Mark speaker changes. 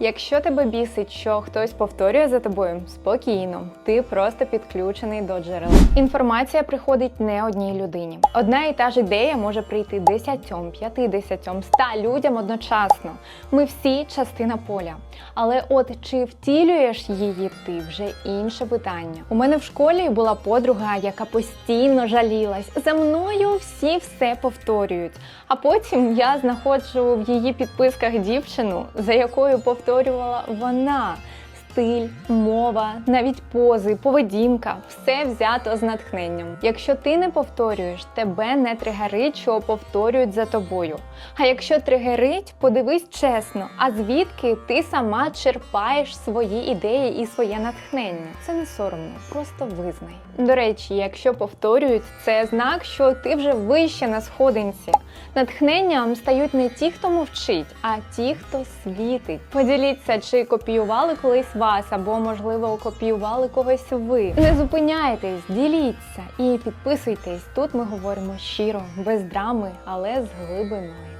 Speaker 1: Якщо тебе бісить, що хтось повторює за тобою, спокійно, ти просто підключений до джерела. Інформація приходить не одній людині. Одна і та ж ідея може прийти 10, 50, 100 людям одночасно. Ми всі частина поля. Але от чи втілюєш її ти вже інше питання. У мене в школі була подруга, яка постійно жалілась. За мною всі все повторюють. А потім я знаходжу в її підписках дівчину, за якою повторювала вона. Стиль, мова, навіть пози, поведінка все взято з натхненням. Якщо ти не повторюєш, тебе не тригерить, що повторюють за тобою. А якщо тригерить, подивись чесно, а звідки ти сама черпаєш свої ідеї і своє натхнення. Це не соромно, просто визнай. До речі, якщо повторюють, це знак, що ти вже вище на сходинці. Натхненням стають не ті, хто мовчить, а ті, хто світить. Поділіться, чи копіювали колись вас, або можливо копіювали когось ви. Не зупиняйтесь, діліться і підписуйтесь. Тут ми говоримо щиро, без драми, але з глибиною.